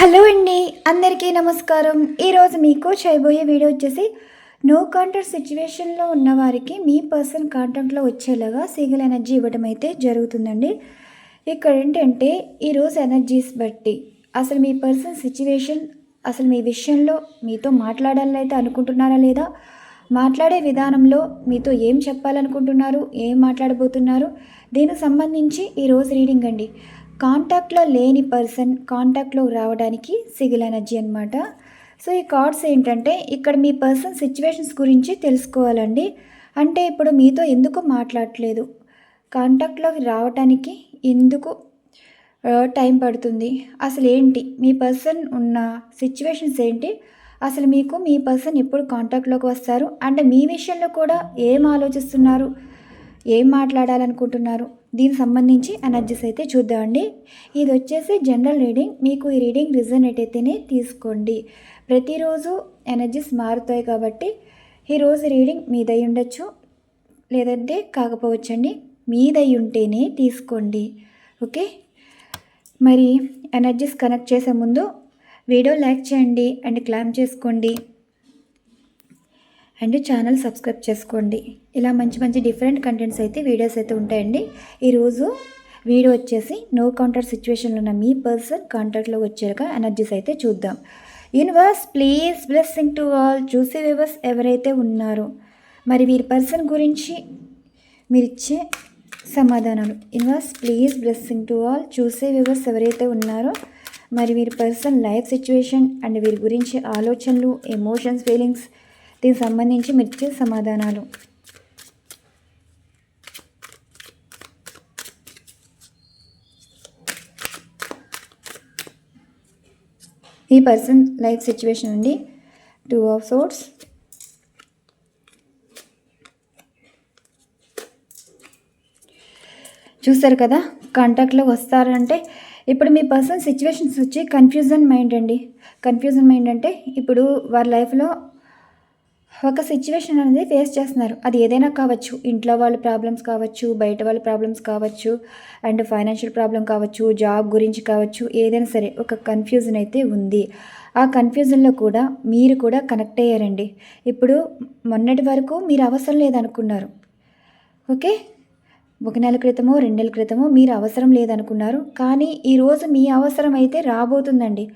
Hello అండి అందరికీ నమస్కారం. ఈరోజు మీకు చేయబోయే వీడియో వచ్చేసి నో కాంటాక్ట్ సిచ్యువేషన్లో ఉన్న వారికి మీ పర్సన్ కాంటాక్ట్లో వచ్చేలాగా సింగిల్ ఎనర్జీ ఇవ్వడం అయితే జరుగుతుందండి. ఇక్కడ ఏంటంటే ఈరోజు ఎనర్జీస్ బట్టి అసలు మీ పర్సన్ సిచ్యువేషన్ అసలు మీ విషయంలో మీతో మాట్లాడాలని అయితే అనుకుంటున్నారా లేదా? మాట్లాడే విధానంలో మీతో ఏం చెప్పాలనుకుంటున్నారు ఏం మాట్లాడబోతున్నారు? దీనికి సంబంధించి ఈరోజు రీడింగ్ అండి. కాంటాక్ట్లో లేని పర్సన్ కాంటాక్ట్లో రావడానికి సిగిల్ ఎనర్జీ అనమాట సో ఈ కార్డ్స్ ఏంటంటే ఇక్కడ మీ పర్సన్ సిచ్యువేషన్స్ గురించి తెలుసుకోవాలండి. అంటే ఇప్పుడు మీతో ఎందుకు మాట్లాడట్లేదు? కాంటాక్ట్లోకి రావడానికి ఎందుకు టైం పడుతుంది? అసలు ఏంటి? మీ పర్సన్ ఉన్న సిచ్యువేషన్స్ ఏంటి? అసలు మీకు మీ పర్సన్ ఎప్పుడు కాంటాక్ట్లోకి వస్తారు? అంటే మీ విషయంలో కూడా ఏం ఆలోచిస్తున్నారు? ఏం మాట్లాడాలనుకుంటున్నారు? దీనికి సంబంధించి ఎనర్జీస్ అయితే చూద్దామండి. ఇది వచ్చేసి జనరల్ రీడింగ్. మీకు ఈ రీడింగ్ రిజనేట్ అయితేనే తీసుకోండి. ప్రతిరోజు ఎనర్జీస్ మారుతాయి కాబట్టి ఈరోజు రీడింగ్ మీదై ఉండొచ్చు. లేదంటే కాకపోవచ్చండి. మీదై ఉంటేనే తీసుకోండి. ఓకే? మరి ఎనర్జీస్ కనెక్ట్ చేసే ముందు వీడియో లైక్ చేయండి అండ్ క్లామ్ చేసుకోండి. అండ్ ఛానల్ సబ్స్క్రైబ్ చేసుకోండి. ఇలా మంచి మంచి డిఫరెంట్ కంటెంట్స్ అయితే వీడియోస్ అయితే ఉంటాయండి. ఈరోజు వీడియో వచ్చేసి నో కాంటాక్ట్ సిచ్యువేషన్లో ఉన్న మీ పర్సన్ కాంటాక్ట్లో వచ్చాక ఎనర్జీస్ అయితే చూద్దాం. Universe please blessing to all చూసే వ్యూవర్స్ ఎవరైతే ఉన్నారో మరి వీరి పర్సన్ గురించి మీరిచ్చే సమాధానాలు. Universe please blessing to all చూసే వ్యూవర్స్ ఎవరైతే ఉన్నారో మరి వీరి పర్సన్ లైఫ్ సిచ్యువేషన్ అండ్ వీరి గురించి ఆలోచనలు ఎమోషన్స్ ఫీలింగ్స్ దీనికి సంబంధించి మీరు ఇచ్చే సమాధానాలు. ఈ పర్సన్ లైఫ్ సిచ్యువేషన్ అండి టూ ఆఫ్ సోర్ట్స్ చూస్తారు కదా కాంటాక్ట్లో వస్తారంటే ఇప్పుడు మీ పర్సన్ సిచ్యువేషన్స్ వచ్చి కన్ఫ్యూజన్ మైండ్ అండి. కన్ఫ్యూజన్ మైండ్ అంటే ఇప్పుడు వారి లైఫ్లో ఒక సిచ్యువేషన్ అనేది ఫేస్ చేస్తున్నారు. అది ఏదైనా కావచ్చు. ఇంట్లో వాళ్ళ ప్రాబ్లమ్స్ కావచ్చు బయట వాళ్ళ ప్రాబ్లమ్స్ కావచ్చు అండ్ ఫైనాన్షియల్ ప్రాబ్లం కావచ్చు జాబ్ గురించి కావచ్చు ఏదైనా సరే ఒక కన్ఫ్యూజన్ అయితే ఉంది. ఆ కన్ఫ్యూజన్లో కూడా మీరు కూడా కనెక్ట్ అయ్యారండి. ఇప్పుడు మొన్నటి వరకు మీరు అవసరం లేదనుకున్నారు. ఓకే? ఒక నెల క్రితమో రెండు నెలల క్రితమో మీరు అవసరం లేదనుకున్నారు. కానీ ఈరోజు మీ అవసరం అయితే రాబోతుందండి.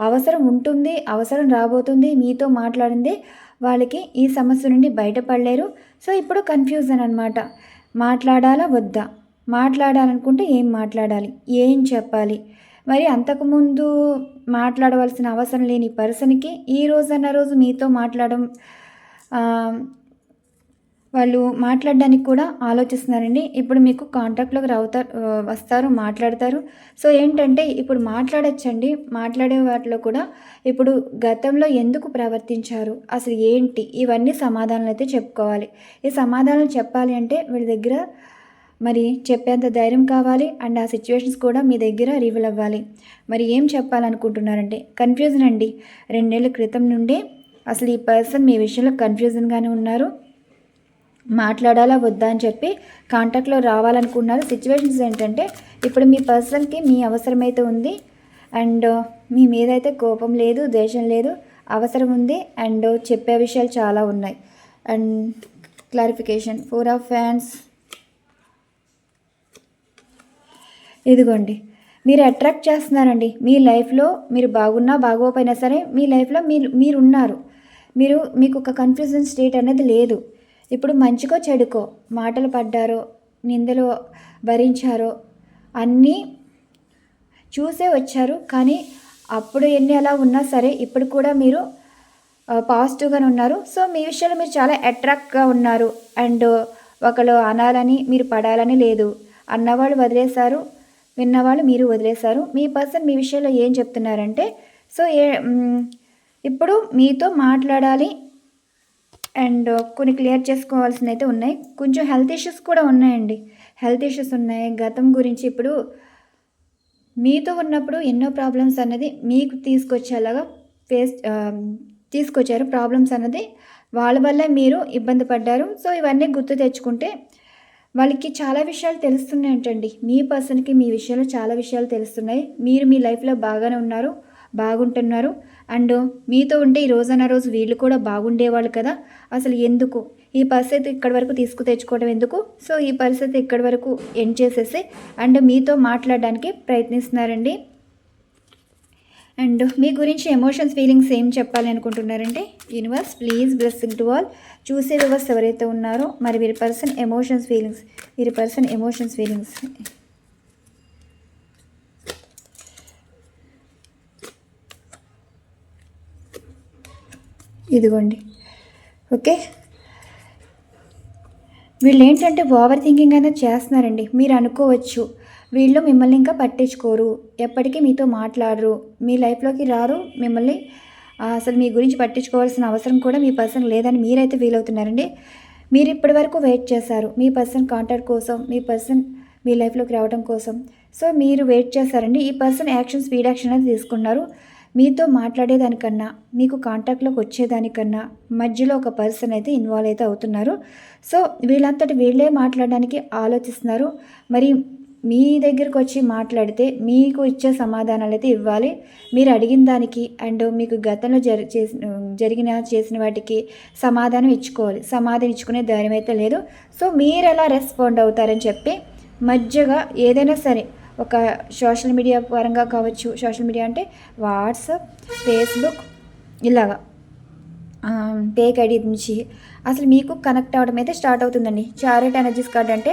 అవసరం ఉంటుంది అవసరం రాబోతుంది. మీతో మాట్లాడింది వాళ్ళకి ఈ సమస్య నుండి బయటపడలేరు. సో ఇప్పుడు కన్ఫ్యూజన్ అనమాట మాట్లాడాలా వద్దా? మాట్లాడాలనుకుంటే ఏం మాట్లాడాలి? ఏం చెప్పాలి? మరి అంతకుముందు మాట్లాడవలసిన అవసరం లేని పర్సన్కి ఈ రోజన్న రోజు మీతో మాట్లాడడం వాళ్ళు మాట్లాడడానికి కూడా ఆలోచిస్తున్నారండి. ఇప్పుడు మీకు కాంటాక్ట్లోకి రావుతారు వస్తారు మాట్లాడతారు. సో ఏంటంటే ఇప్పుడు మాట్లాడచ్చండి. మాట్లాడే వాటిలో కూడా ఇప్పుడు గతంలో ఎందుకు ప్రవర్తించారు? అసలు ఏంటి? ఇవన్నీ సమాధానాలు అయితే చెప్పుకోవాలి. ఈ సమాధానాలు చెప్పాలి అంటే వీళ్ళ దగ్గర మరి చెప్పేంత ధైర్యం కావాలి. అండ్ ఆ సిచ్యువేషన్స్ కూడా మీ దగ్గర రివీల్ అవ్వాలి. మరి ఏం చెప్పాలనుకుంటున్నారంటే కన్ఫ్యూజన్ అండి. రెండేళ్ళ క్రితం నుండి అసలు ఈ పర్సన్ మీ విషయంలో కన్ఫ్యూజన్గానే ఉన్నారు. మాట్లాడాలా వద్దా అని చెప్పి కాంటాక్ట్లో రావాలనుకున్నారు. సిచ్యువేషన్స్ ఏంటంటే ఇప్పుడు మీ పర్సన్కి మీ అవసరమైతే ఉంది అండ్ uh, మీ మీద అయితే కోపం లేదు ద్వేషం లేదు అవసరం ఉంది అండ్ uh, చెప్పే విషయాలు చాలా ఉన్నాయి. అండ్ క్లారిఫికేషన్ ఫోర్ ఆఫ్ ఫ్యాన్స్. ఇదిగోండి మీరు అట్రాక్ట్ చేస్తున్నారండి. మీ లైఫ్లో మీరు బాగున్నా బాగోపోయినా సరే మీ లైఫ్లో మీరు మీరు ఉన్నారు మీరు మీకు ఒక కన్ఫ్యూజన్ స్టేట్ అనేది లేదు. ఇప్పుడు మంచికో చెడుకో మాటలు పడ్డారో నిందలు భరించారో అన్నీ చూసే వచ్చారు. కానీ అప్పుడు ఎన్ని అలా ఉన్నా సరే ఇప్పుడు కూడా మీరు పాజిటివ్గానే ఉన్నారు. సో మీ విషయంలో మీరు చాలా అట్రాక్ట్గా ఉన్నారు. అండ్ ఒకళ్ళు అనాలని మీరు పడాలని లేదు. అన్నవాళ్ళు వదిలేశారు విన్నవాళ్ళు మీరు వదిలేశారు. మీ పర్సన్ మీ విషయంలో ఏం చెప్తున్నారంటే సో ఏ ఇప్పుడు మీతో మాట్లాడాలి అండ్ కొన్ని క్లియర్ చేసుకోవాల్సినవి అయితే ఉన్నాయి. కొంచెం హెల్త్ ఇష్యూస్ కూడా ఉన్నాయండి. హెల్త్ ఇష్యూస్ ఉన్నాయి. గతం గురించి ఇప్పుడు మీతో ఉన్నప్పుడు ఎన్నో ప్రాబ్లమ్స్ అన్నది మీకు తీసుకొచ్చేలాగా ఫేస్ తీసుకొచ్చారు. ప్రాబ్లమ్స్ అన్నది వాళ్ళ వల్ల మీరు ఇబ్బంది పడ్డారు. సో ఇవన్నీ గుర్తు తెచ్చుకుంటే వాళ్ళకి చాలా విషయాలు తెలుస్తున్నాయంటండి. మీ పర్సన్కి మీ విషయంలో చాలా విషయాలు తెలుస్తున్నాయి. మీరు మీ లైఫ్లో బాగానే ఉన్నారు. బాగుంటున్నారు. అండ్ మీతో ఉంటే ఈ రోజన్న రోజు వీళ్ళు కూడా బాగుండేవాళ్ళు కదా. అసలు ఎందుకు? ఈ పరిస్థితి ఇక్కడి వరకు తీసుకు తెచ్చుకోవడం ఎందుకు? సో ఈ పరిస్థితి ఇక్కడి వరకు ఎండ్ చేసేసి అండ్ మీతో మాట్లాడడానికి ప్రయత్నిస్తున్నారండి. అండ్ మీ గురించి ఎమోషన్స్ ఫీలింగ్స్ ఏం చెప్పాలి అనుకుంటున్నారంటే universe please blessing to all చూసే వ్యవస్థ ఎవరైతే ఉన్నారో మరి వీరి పర్సన్ ఎమోషన్స్ ఫీలింగ్స్ వీరి పర్సన్ ఎమోషన్స్ ఫీలింగ్స్ ఇదిగోండి. ఓకే? వీళ్ళు ఏంటంటే ఓవర్ థింకింగ్ అనేది చేస్తున్నారండి. మీరు అనుకోవచ్చు వీళ్ళు మిమ్మల్ని ఇంకా పట్టించుకోరు. ఎప్పటికీ మీతో మాట్లాడరు. మీ లైఫ్లోకి రారు. మిమ్మల్ని అసలు మీ గురించి పట్టించుకోవాల్సిన అవసరం కూడా మీ పర్సన్ లేదని మీరైతే ఫీల్ అవుతున్నారండి. మీరు ఇప్పటి వరకు వెయిట్ చేశారు. మీ పర్సన్ కాంటాక్ట్ కోసం మీ పర్సన్ మీ లైఫ్లోకి రావడం కోసం. సో మీరు వెయిట్ చేశారండి. ఈ పర్సన్ యాక్షన్ స్పీడ్ యాక్షన్ అనేది తీసుకున్నారు. మీతో మాట్లాడేదానికన్నా మీకు కాంటాక్ట్లోకి వచ్చేదానికన్నా మధ్యలో ఒక పర్సన్ అయితే ఇన్వాల్వ్ అయితే అవుతున్నారు. సో వీళ్ళంతటి వీళ్ళే మాట్లాడడానికి ఆలోచిస్తున్నారు. మరి మీ దగ్గరకు వచ్చి మాట్లాడితే మీకు ఇచ్చే సమాధానాలు అయితే ఇవ్వాలి. మీరు అడిగిన దానికి అండ్ మీకు గతంలో జరి చేసిన జరిగిన చేసిన వాటికి సమాధానం ఇచ్చుకోవాలి. సమాధానం ఇచ్చుకునే ధైర్యం అయితే లేదు. సో మీరు ఎలా రెస్పాండ్ అవుతారని చెప్పి మధ్యగా ఏదైనా సరే ఒక సోషల్ మీడియా పరంగా కావచ్చు. సోషల్ మీడియా అంటే వాట్సాప్ ఫేస్బుక్ ఇలాగా. పేక్ ఐడి నుంచి. అసలు మీకు కనెక్ట్ అవ్వడం అయితే స్టార్ట్ అవుతుందండి. చారెట్ ఎనర్జీస్ కార్డ్ అంటే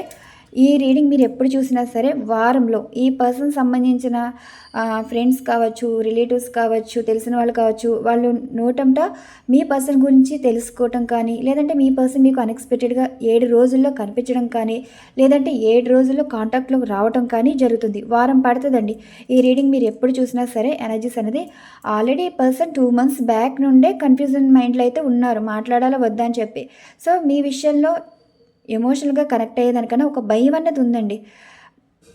ఈ రీడింగ్ మీరు ఎప్పుడు చూసినా సరే వారంలో ఈ పర్సన్ సంబంధించిన ఫ్రెండ్స్ కావచ్చు రిలేటివ్స్ కావచ్చు తెలిసిన వాళ్ళు కావచ్చు వాళ్ళు నోటంట మీ పర్సన్ గురించి తెలుసుకోవటం కానీ లేదంటే మీ పర్సన్ మీకు అన్ఎక్స్పెక్టెడ్గా ఏడు రోజుల్లో కనిపించడం కానీ లేదంటే ఏడు రోజుల్లో కాంటాక్ట్లోకి రావటం కానీ జరుగుతుంది. వారం పడుతుందండి. ఈ రీడింగ్ మీరు ఎప్పుడు చూసినా సరే ఎనర్జీస్ అనేది already person two months back నుండే కన్ఫ్యూజన్ మైండ్లో అయితే ఉన్నారు. మాట్లాడాలా వద్దా అని చెప్పి. సో మీ విషయంలో ఎమోషనల్గా కనెక్ట్ అయ్యేదానికన్నా ఒక భయం అన్నది ఉందండి.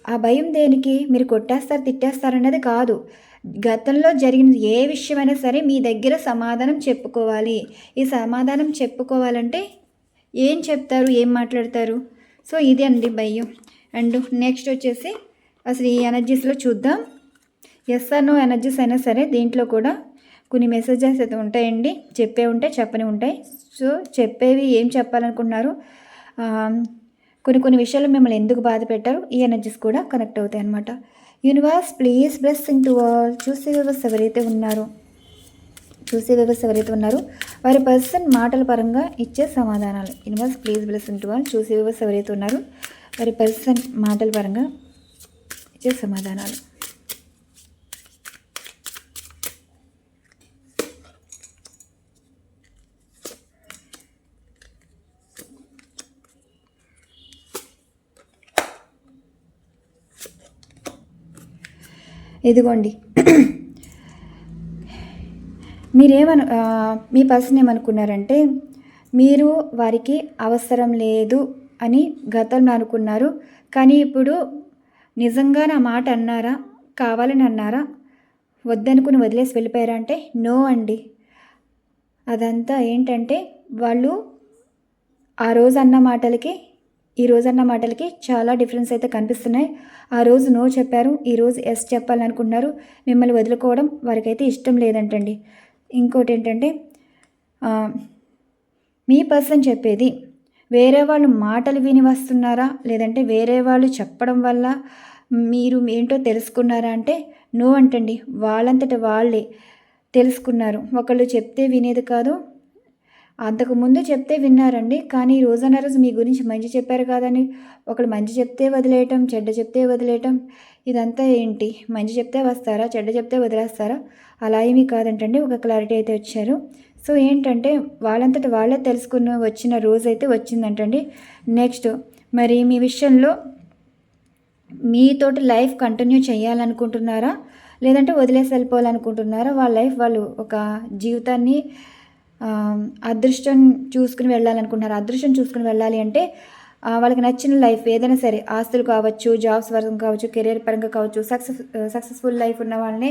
ఆ భయం దేనికి? మీరు కొట్టేస్తారు తిట్టేస్తారు అన్నది కాదు. గతంలో జరిగిన ఏ విషయమైనా సరే మీ దగ్గర సమాధానం చెప్పుకోవాలి. ఈ సమాధానం చెప్పుకోవాలంటే ఏం చెప్తారు ఏం మాట్లాడతారు? సో ఇది అండి భయం. అండ్ నెక్స్ట్ వచ్చేసి అసలు ఈ ఎనర్జీస్లో చూద్దాం. ఎస్ నో ఎనర్జీస్ అయినా సరే దీంట్లో కూడా కొన్ని మెసేజెస్ అయితే ఉంటాయండి. చెప్పే ఉంటాయి చెప్పని ఉంటాయి. సో చెప్పేవి ఏం చెప్పాలనుకుంటున్నారు? కొన్ని కొన్ని విషయాలు మిమ్మల్ని ఎందుకు బాధ పెట్టారు ఈ ఎనర్జీస్ కూడా కనెక్ట్ అవుతాయి అనమాట universe please blessing to all చూసే వ్యవస్థ ఎవరైతే ఉన్నారో చూసే వ్యవస్థ ఎవరైతే ఉన్నారో వారి పర్సన్ మాటల పరంగా ఇచ్చే సమాధానాలు. Universe please blessing to all చూసే వ్యవస్థ ఎవరైతే ఉన్నారో వారి పర్సన్ మాటల పరంగా ఇచ్చే సమాధానాలు. ఇదిగోండి. మీరేమను మీ పర్సన్ ఏమనుకున్నారంటే మీరు వారికి అవసరం లేదు అని గతంలో అనుకున్నారు కానీ ఇప్పుడు నిజంగా నా మాట అన్నారా కావాలని అన్నారా వద్దనుకుని వదిలేసి వెళ్ళిపోయారా అంటే నో అండి. అదంతా ఏంటంటే వాళ్ళు ఆ రోజు అన్న మాటలకి ఈ రోజు అన్న మాటలకి చాలా డిఫరెన్స్ అయితే కనిపిస్తున్నాయి. ఆ రోజు నో చెప్పారు ఈరోజు ఎస్ చెప్పాలనుకున్నారు. మిమ్మల్ని వదులుకోవడం వారికైతే ఇష్టం లేదంటండి. ఇంకోటి ఏంటంటే మీ పర్సన్ చెప్పేది వేరే వాళ్ళు మాటలు విని వస్తున్నారా? లేదంటే వేరే వాళ్ళు చెప్పడం వల్ల మీరు ఏంటో తెలుసుకున్నారా అంటే నో అంటండి. వాళ్ళంతట వాళ్ళే తెలుసుకున్నారు. ఒకళ్ళు చెప్తే వినేది కాదు అంతకు ముందు చెప్తే విన్నారండి కానీ ఈ రోజన్న రోజు మీ గురించి మంచి చెప్పారు కాదని ఒకళ్ళు మంచి చెప్తే వదిలేయటం చెడ్డ చెప్తే వదిలేయటం ఇదంతా ఏంటి? మంచి చెప్తే వస్తారా చెడ్డ చెప్తే వదిలేస్తారా? అలా ఏమీ కాదంటండి ఒక క్లారిటీ అయితే వచ్చారు. సో ఏంటంటే వాళ్ళంతట వాళ్ళే తెలుసుకున్న వచ్చిన రోజు అయితే వచ్చిందంటండి. నెక్స్ట్ మరి మీ విషయంలో మీతోటి లైఫ్ కంటిన్యూ చేయాలనుకుంటున్నారా? లేదంటే వదిలేసి వెళ్ళిపోవాలనుకుంటున్నారా? వాళ్ళ లైఫ్ వాళ్ళు ఒక జీవితాన్ని అదృష్టం చూసుకుని వెళ్ళాలనుకుంటున్నారు. అదృష్టం చూసుకుని వెళ్ళాలి అంటే వాళ్ళకి నచ్చిన లైఫ్ ఏదైనా సరే ఆస్తులు కావచ్చు జాబ్స్ వరకు కావచ్చు కెరీర్ పరంగా కావచ్చు సక్సెస్ సక్సెస్ఫుల్ లైఫ్ ఉన్న వాళ్ళని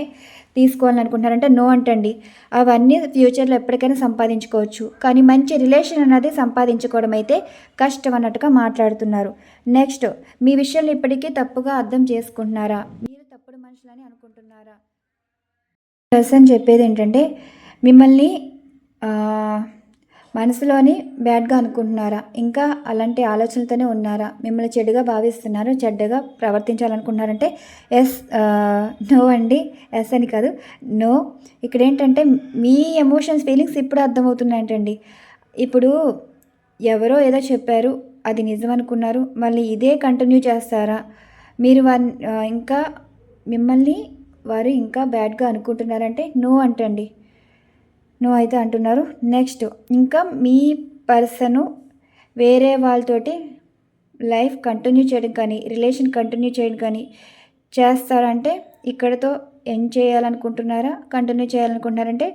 తీసుకోవాలని అనుకుంటున్నారంటే నో అంటండి. అవన్నీ ఫ్యూచర్లో ఎప్పటికైనా సంపాదించుకోవచ్చు. కానీ మంచి రిలేషన్ అన్నది సంపాదించుకోవడం అయితే కష్టం అన్నట్టుగా మాట్లాడుతున్నారు. నెక్స్ట్ మీ విషయంలో ఇప్పటికీ తప్పుగా అర్థం చేసుకుంటున్నారా? మీరు తప్పుడు మనుషులని అనుకుంటున్నారా? పర్సన్ చెప్పేది ఏంటంటే మిమ్మల్ని మనసులోని బ్యాడ్గా అనుకుంటున్నారా? ఇంకా అలాంటి ఆలోచనలతోనే ఉన్నారా? మిమ్మల్ని చెడుగా భావిస్తున్నారు చెడ్డగా ప్రవర్తించాలనుకుంటున్నారంటే ఎస్ నో అండి. ఎస్ అని కాదు. నో. ఇక్కడ ఏంటంటే మీ ఎమోషన్స్ ఫీలింగ్స్ ఇప్పుడు అర్థమవుతున్నాయంటండి. ఇప్పుడు ఎవరో ఏదో చెప్పారు అది నిజం అనుకున్నారు మళ్ళీ ఇదే కంటిన్యూ చేస్తారా? మీరు వారి ఇంకా మిమ్మల్ని వారు ఇంకా బ్యాడ్గా అనుకుంటున్నారంటే నో అంటండి. నో అయితే అంటున్నారు. నెక్స్ట్ ఇంకా మీ పర్సను వేరే వాళ్ళతోటి లైఫ్ కంటిన్యూ చేయడం కానీ రిలేషన్ కంటిన్యూ చేయడం కానీ చేస్తారంటే ఇక్కడతో ఎండ్ చేయాలనుకుంటున్నారా? కంటిన్యూ చేయాలనుకుంటున్నారంటే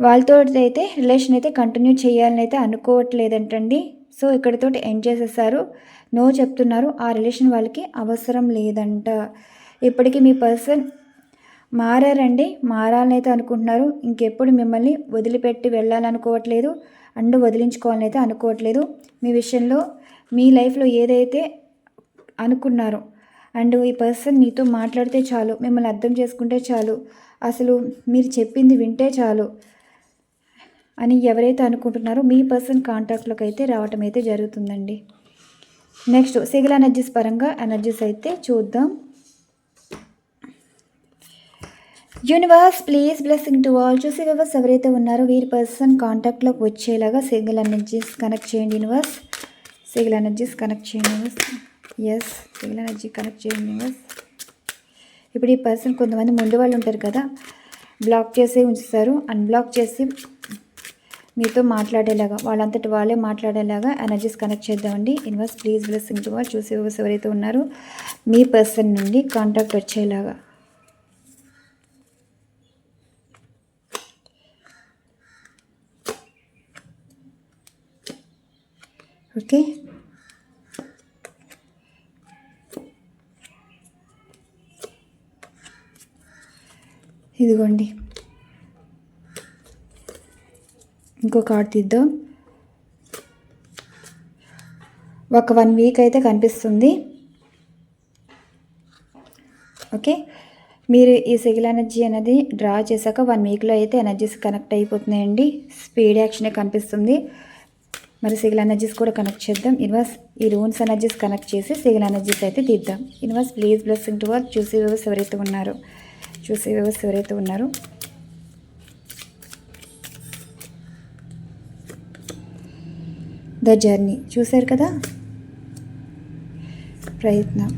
వాళ్ళతో అయితే రిలేషన్ అయితే కంటిన్యూ చేయాలని అయితే అనుకోవట్లేదంటండి. సో ఇక్కడతో ఎండ్ చేసేసారు? నో చెప్తున్నారు. ఆ రిలేషన్ వాళ్ళకి అవసరం లేదంట. ఇప్పటికీ మీ పర్సన్ మారారండి. మారాలని అయితే అనుకుంటున్నారు. ఇంకెప్పుడు మిమ్మల్ని వదిలిపెట్టి వెళ్ళాలనుకోవట్లేదు. అండ్ వదిలించుకోవాలని అయితే అనుకోవట్లేదు. మీ విషయంలో మీ లైఫ్లో ఏదైతే అనుకున్నారో అండ్ ఈ పర్సన్ మీతో మాట్లాడితే చాలు మిమ్మల్ని అర్థం చేసుకుంటే చాలు అసలు మీరు చెప్పింది వింటే చాలు అని ఎవరైతే అనుకుంటున్నారో మీ పర్సన్ కాంటాక్ట్లోకి అయితే రావటం అయితే జరుగుతుందండి. నెక్స్ట్ సిగల్ ఎనర్జీస్ పరంగా ఎనర్జీస్ అయితే చూద్దాం. Universe please blessing to all చూసి వివర్స్ ఎవరైతే ఉన్నారో వీరి పర్సన్ కాంటాక్ట్లోకి వచ్చేలాగా సింగిల్ ఎనర్జీస్ కనెక్ట్ చేయండి యూనివర్స్ సింగిల్ ఎనర్జీస్ కనెక్ట్ చేయండి universe yes single energy connect చేయండి యూనివర్స్ ఇప్పుడు ఈ పర్సన్ కొంతమంది ముందు వాళ్ళు ఉంటారు కదా బ్లాక్ చేసి ఉంచుతారు. అన్బ్లాక్ చేసి మీతో మాట్లాడేలాగా వాళ్ళంతటి వాళ్ళే మాట్లాడేలాగా ఎనర్జీస్ కనెక్ట్ చేద్దామండి. యూనివర్స్ ప్లీజ్ బ్లెస్సింగ్ టు వాళ్ళు చూసి ఎవరైతే ఉన్నారో మీ పర్సన్ నుండి కాంటాక్ట్ వచ్చేలాగా. ఓకే. ఇదిగోండి. ఇంకో కార్డ్ తీద్దాం. ఒక వన్ వీక్ అయితే కనిపిస్తుంది. ఓకే. మీరు ఈ సిగిల్ ఎనర్జీ అనేది డ్రా చేశాక వన్ వీక్లో అయితే ఎనర్జీస్ కనెక్ట్ అయిపోతున్నాయండి. స్పీడ్ యాక్షనే కనిపిస్తుంది. మరి సిగిల్ ఎనర్జీస్ కూడా కనెక్ట్ చేద్దాం. ఇన్వర్స్ ఈ రూన్స్ ఎనర్జీస్ కనెక్ట్ చేసి సిగిల్ ఎనర్జీస్ అయితే తీద్దాం. Universe please blessing to work చూసే వ్యవస్థ ఎవరైతే ఉన్నారో చూసే వ్యవస్థ ఎవరైతే ఉన్నారో. ద జర్నీ చూశారు కదా? ప్రయత్నం.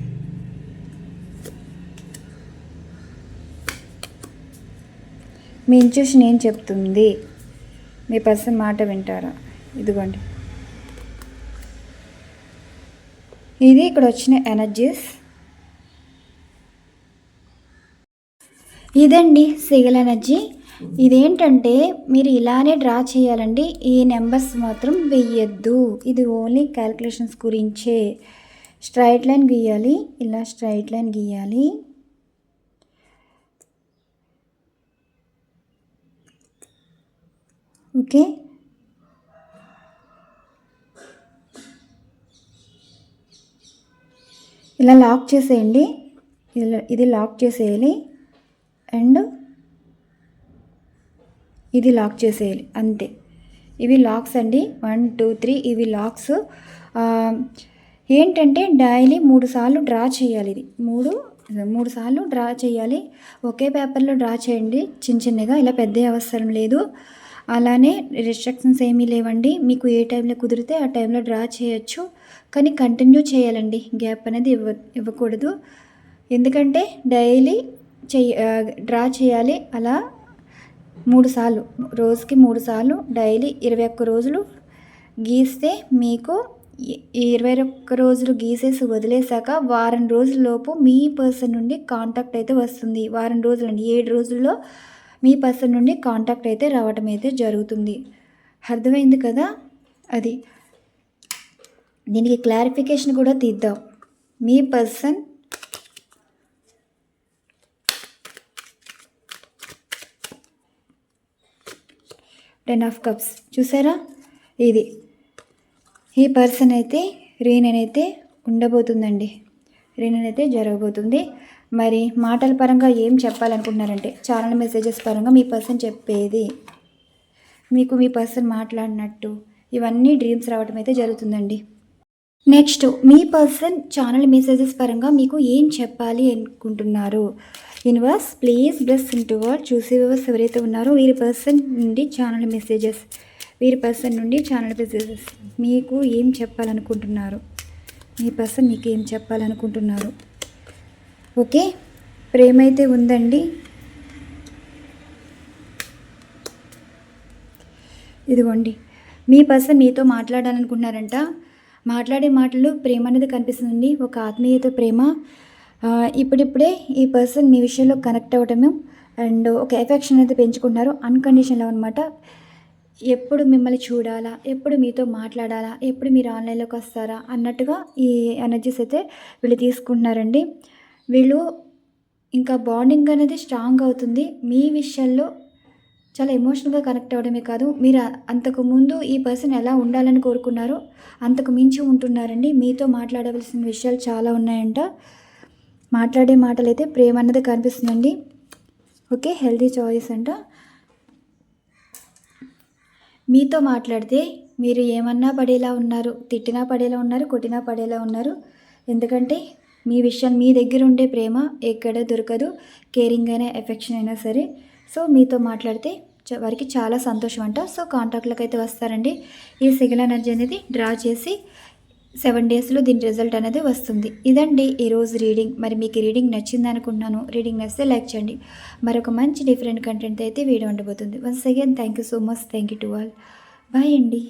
మీ ఇంట్యూషన్ ఏం చెప్తుంది? మీ పర్సన్ మాట వింటారా? ఇదిగోండి. ఇది ఇక్కడ వచ్చిన ఎనర్జీస్ ఇదండి సిగల్ ఎనర్జీ ఇదేంటంటే మీరు ఇలానే డ్రా చేయాలండి. ఈ నెంబర్స్ మాత్రం వెయ్యొద్దు. ఇది ఓన్లీ క్యాలిక్యులేషన్స్ గురించే. స్ట్రైట్ లైన్ గీయాలి. ఇలా స్ట్రైట్ లైన్ గీయాలి. ఓకే ఇలా లాక్ చేసేయండి. ఇలా ఇది లాక్ చేసేయాలి. అండ్ ఇది లాక్ చేసేయాలి. అంతే. ఇవి లాక్స్ అండి. వన్ టూ త్రీ ఇవి లాక్స్. ఏంటంటే డైలీ మూడు సార్లు డ్రా చేయాలి ఇది. మూడు మూడు సార్లు డ్రా చేయాలి. ఒకే పేపర్లో డ్రా చేయండి. చిన్న చిన్నగా ఇలా పెద్ద అవసరం లేదు. అలానే రిస్ట్రిక్షన్స్ ఏమీ లేవండి. మీకు ఏ టైంలో కుదిరితే ఆ టైంలో డ్రా చేయొచ్చు. కానీ కంటిన్యూ చేయాలండి. గ్యాప్ అనేది ఇవ్వ ఇవ్వకూడదు. ఎందుకంటే డైలీ చెయ్య డ్రా చేయాలి. అలా మూడు సార్లు రోజుకి మూడు సార్లు డైలీ ఇరవై ఒక్క రోజులు గీస్తే మీకు ఇరవై ఒక్క రోజులు గీసేసి వదిలేశాక వారం రోజుల్లోపు మీ పర్సన్ నుండి కాంటాక్ట్ అయితే వస్తుంది. వారం రోజులండి. ఏడు రోజుల్లో మీ పర్సన్ నుండి కాంటాక్ట్ అయితే రావటం అయితే జరుగుతుంది. అర్థమైంది కదా? అది. దీనికి క్లారిఫికేషన్ కూడా తీద్దాం. మీ పర్సన్ టెన్ ఆఫ్ కప్స్. చూసారా? ఇది. ఈ పర్సన్ అయితే రీనన్ అయితే ఉండబోతుందండి. రీనన్ అయితే జరగబోతుంది. మరి మాటల పరంగా ఏం చెప్పాలనుకుంటున్నారంటే ఛానల్ మెసేజెస్ పరంగా మీ పర్సన్ చెప్పేది. మీకు మీ పర్సన్ మాట్లాడినట్టు ఇవన్నీ డ్రీమ్స్ రావడం అయితే జరుగుతుందండి. నెక్స్ట్ మీ పర్సన్ ఛానల్ మెసేజెస్ పరంగా మీకు ఏం చెప్పాలి అనుకుంటున్నారు? Universe please bless into word చూసే వివర్స్ ఎవరైతే ఉన్నారో వీరి పర్సన్ నుండి ఛానల్ మెసేజెస్ వీరి పర్సన్ నుండి ఛానల్ మెసేజెస్ మీకు ఏం చెప్పాలనుకుంటున్నారు? మీ పర్సన్ మీకు ఏం చెప్పాలనుకుంటున్నారు? ఓకే? ప్రేమ అయితే ఉందండి. ఇదిగోండి. మీ పర్సన్ మీతో మాట్లాడాలనుకుంటున్నారంట. మాట్లాడే మాటలు ప్రేమ అనేది కనిపిస్తుంది ఒక ఆత్మీయత ప్రేమ. ఇప్పుడిప్పుడే ఈ పర్సన్ మీ విషయంలో కనెక్ట్ అవ్వటము అండ్ ఒక ఎఫెక్షన్ అయితే పెంచుకుంటున్నారు. అన్కండిషన్లో అనమాట ఎప్పుడు మిమ్మల్ని చూడాలా? ఎప్పుడు మీతో మాట్లాడాలా? ఎప్పుడు మీరు ఆన్లైన్లోకి వస్తారా? అన్నట్టుగా ఈ ఎనర్జీస్ అయితే వీళ్ళు తీసుకుంటున్నారండి. వీళ్ళు ఇంకా బాండింగ్ అనేది స్ట్రాంగ్ అవుతుంది. మీ విషయంలో చాలా ఎమోషనల్గా కనెక్ట్ అవ్వడమే కాదు. మీరు అంతకు ముందు ఈ పర్సన్ ఎలా ఉండాలని కోరుకున్నారో అంతకు మించి ఉంటున్నారండి. మీతో మాట్లాడవలసిన విషయాలు చాలా ఉన్నాయంట. మాట్లాడే మాటలు అయితే ప్రేమ అన్నది కనిపిస్తుందండి. ఓకే హెల్దీ చాయిస్ అంట. మీతో మాట్లాడితే మీరు ఏమన్నా పడేలా ఉన్నారు తిట్టినా పడేలా ఉన్నారు కొట్టినా పడేలా ఉన్నారు. ఎందుకంటే మీ విషయం మీ దగ్గర ఉండే ప్రేమ ఎక్కడ దొరకదు కేరింగ్ అయినా ఎఫెక్షన్ అయినా సరే. సో మీతో మాట్లాడితే చ- వారికి చాలా సంతోషం అంట సో కాంటాక్ట్లోకి అయితే వస్తారండి. ఈ సిగిల్ ఎనర్జీ అనేది డ్రా చేసి సెవెన్ డేస్లో దీని రిజల్ట్ అనేది వస్తుంది. ఇదండి ఈరోజు రీడింగ్. మరి మీకు రీడింగ్ నచ్చింది అనుకుంటున్నాను. రీడింగ్ నచ్చితే లైక్ చేయండి. మరొక మంచి డిఫరెంట్ కంటెంట్ అయితే వీడియో ఉండబోతుంది. Once again thank you so much. Thank you to all. Bye అండి.